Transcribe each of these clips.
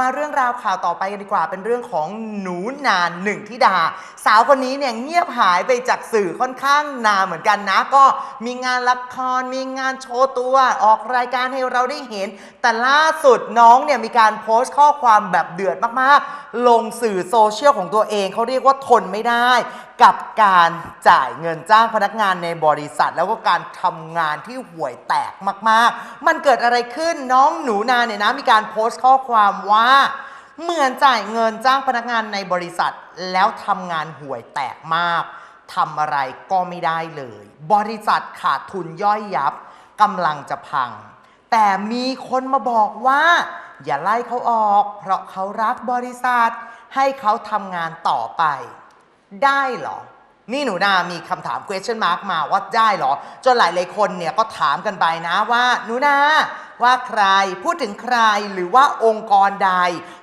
มาเรื่องราวข่าวต่อไปกันดีกว่า เป็นเรื่องของหนูนานหนึ่งทิดา สาวคนนี้เนี่ยเงียบหายไปจากสื่อค่อนข้างนานเหมือนกันนะ ก็มีงานละคร มีงานโชว์ตัว ออกรายการให้เราได้เห็น แต่ล่าสุดน้องเนี่ยมีการโพสต์ข้อความแบบเดือดมากๆ ลงสื่อโซเชียลของตัวเองเขาเรียกว่าทนไม่ได้ กับการจ่ายเงินจ้างพนักงานในบริษัท แล้วก็การทำงานที่ห่วยแตกมากๆ มันเกิดอะไรขึ้นน้องหนูนาเนี่ยนะมีการโพสต์ข้อความว่า เหมือนจ่ายเงินจ้างพนักงานในบริษัท แล้วทำงานห่วยแตกมากทำอะไรก็ไม่ได้เลย บริษัทขาดทุนย่อยยับกำลังจะพัง แต่มีคนมาบอกว่า อย่าไล่เขาออก เพราะเขารักบริษัท ให้เขาทำงานต่อไป ได้เหรอ นี่หนูนามีคำถาม question mark มาว่าได้เหรอ จนหลายๆคนเนี่ยก็ถามกันไปนะว่าหนูนาว่าใครพูดถึงใครหรือว่าองค์กรใด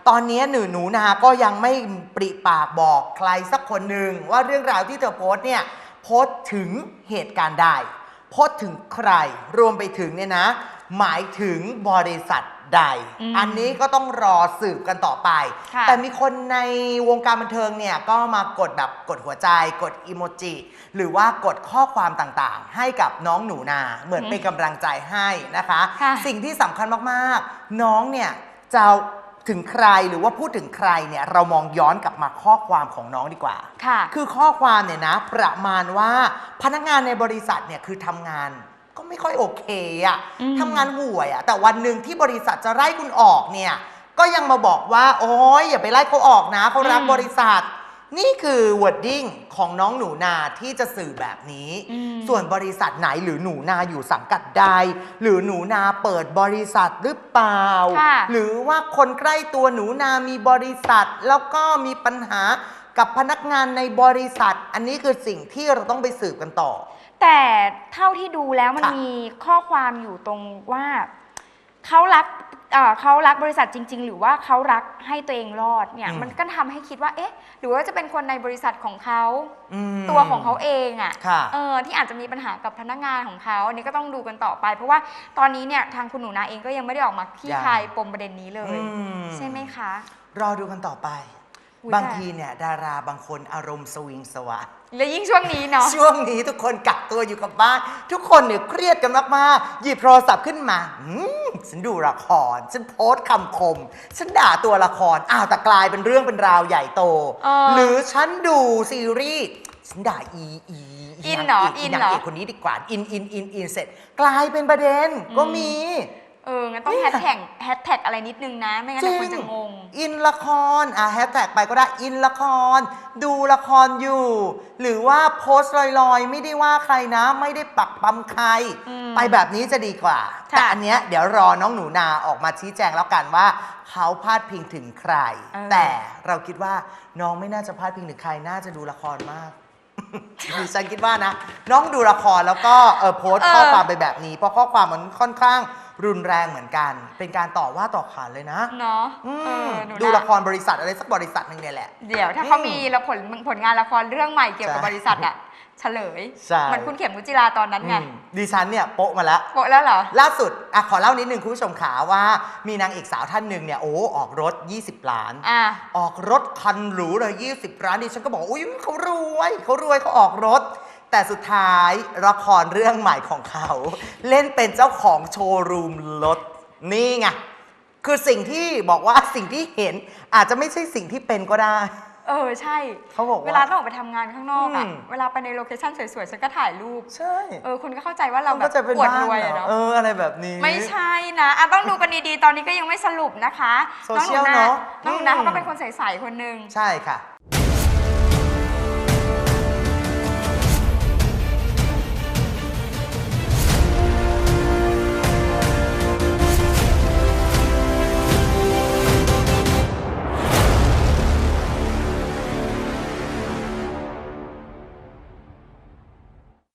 ตอนนี้หนูหนูนาก็ยังไม่ปริปากบอกใครสักคนหนึ่งว่าเรื่องราวที่เธอโพสเนี่ยโพสถึงเหตุการณ์ใดโพสถึงใครรวมไปถึงเนี่ยนะ หมายถึงบริษัทใด อืมอันนี้ก็ต้องรอสืบกันต่อไป ค่ะ แต่มีคนในวงการบันเทิงเนี่ยก็มากดแบบกดหัวใจ กดอีโมจิหรือว่ากดข้อความต่างๆ ให้กับน้องหนูนา เหมือนเป็นกำลังใจให้นะคะ ค่ะ สิ่งที่สำคัญมากๆ น้องเนี่ยจะถึงใครหรือว่าพูดถึงใครเนี่ยเรามองย้อนกลับมาข้อความของน้องดีกว่า ค่ะ คือข้อความเนี่ยนะประมาณว่าพนักงานในบริษัทเนี่ยคือทำงานก็ ไม่ค่อยโอเคอะอืม ทำงานห่วยอะแต่วันหนึ่งที่บริษัทจะไล่คุณออกเนี่ย ก็ยังมาบอกว่า โอ้ยอย่าไปไล่เขาออกนะเขารักบริษัท นี่คือ wording ของน้องหนูนาที่จะสื่อแบบนี้ อืม ส่วนบริษัทไหนหรือหนูนาอยู่สังกัดใด หรือหนูนาเปิดบริษัทหรือเปล่า ค่ะหรือว่าคนใกล้ตัวหนูนามีบริษัท แล้วก็มีปัญหากับพนักงานในบริษัท อันนี้คือสิ่งที่เราต้องไปสืบกันต่อ แต่เท่าที่ดูแล้วมันค่ะ มีข้อความอยู่ตรงว่าเขารักเอ่อเขารักบริษัทจริง ๆ หรือว่าเขารักให้ตัวเองรอดเนี่ย อืม มันก็ทำให้คิดว่า เอ๊ะ หรือว่าจะเป็นคนในบริษัทของเขาอืมตัวของเขาเองอะค่ะ เออที่อาจจะมีปัญหากับพนักงานของเขาอันนี้ก็ต้องดูกันต่อไป เพราะว่าตอนนี้เนี่ยทางคุณหนูนาเองก็ยังไม่ได้ออกมาขี้ยัง คายปมประเด็นนี้เลย อืมใช่ไหมคะ รอดูกันต่อไปอุ๊ย บางแต่ทีเนี่ยดาราบางคนอารมณ์สวิงสวาดและยิ่งช่วงนี้เนาะ ช่วงนี้ทุกคนกักตัวอยู่กับบ้าน ทุกคนเนี่ยเครียดกันมากๆหยิบโทรศัพท์ขึ้นมาอืมฉันดูละคร ฉันโพสต์คำคม ฉันด่าตัวละครอ้าวแต่กลายเป็นเรื่องเป็นราวใหญ่โต เออหรือฉันดูซีรีส์ฉันด่าอีอีอินเหรอางกอินนางเหรอเอกคนนี้ดีกว่าอินอินอินอินเสร็จ กลายเป็นประเด็นก็มี เออ งั้นต้องเนี่แฮย ชแท็กแฮชแท็กอะไรนิดนึงนะ ไม่งั้นเดี๋ยวคนจะงง อินละครอะแฮชแท็กไปก็ได้อินละคร ดูละครอยู่ หรือว่าโพสต์ลอยๆ ไม่ได้ว่าใครนะ ไม่ได้ปักปั๊มใคร อืมไปแบบนี้จะดีกว่า ค่ะ แต่อันเนี้ยเดี๋ยวรอน้องหนูนาออกมาชี้แจงแล้วกันว่า เขาพาดพิงถึงใครเออแต่เราคิดว่าน้องไม่น่าจะพาดพิงถึงใครน่าจะดูละครมาก ดิฉันคิดว่านะ น้องดูละครแล้วก็เออโพสต์ข้อความไปแบบนี้ เพราะข้อความมันค่อนข้าง รุนแรงเหมือนกัน เป็นการต่อว่าต่อขานเลยนะเนาะอืเอมอหนูนดูละครบริษัทอะไรสักบริษัทหนึ่งเนี่ยแหละ เดี๋ยวถ้าเขาอืมมีละผลผลงานละครเรื่องใหม่เกี่ยวกับใช่บริษัทอะเฉลยใช่ เหมันคุณเข็มรุจิราตอนนั้นไงอืมดิฉันเนี่ยโป๊ะมาแล้ว โปะแล้วเหรอ ล่าสุดอะขอเล่านิดนึงคุณผู้ชมขาว่ามีนางเอกสาวท่านหนึ่งเนี่ยโอ้ออกรถ 20 ล้าน อะ ออกรถคันหรูเลย 20 ล้านดิฉันก็บอกอุ้ยเขารวยเขารวยเขาออกรถ แต่สุดท้ายละครเรื่องใหม่ของเขา เล่นเป็นเจ้าของโชว์รูมรถนี่ไงคือสิ่งที่บอกว่าสิ่งที่เห็นอาจจะไม่ใช่สิ่งที่เป็นก็ได้ เออใช่เขาบอกว่าเวลาต้องออกไปทำงานข้างนอกอะอืม เวลาไปในโลเคชั่นสวยๆฉันก็ถ่ายรูปใช่เออคุณก็เข้าใจว่าเราแบก็บจะเป็นอวดบ้านรวยเหรอะอเนาะเอออะไรแบบนี้ ไม่ใช่นะอะต้องดูกันดีๆตอนนี้ก็ยังไม่สรุปนะคะโซเชียลเนอะน้องหนูนาอืม เขาก็เป็นคนใสๆคนหนึ่งใช่ค่ะ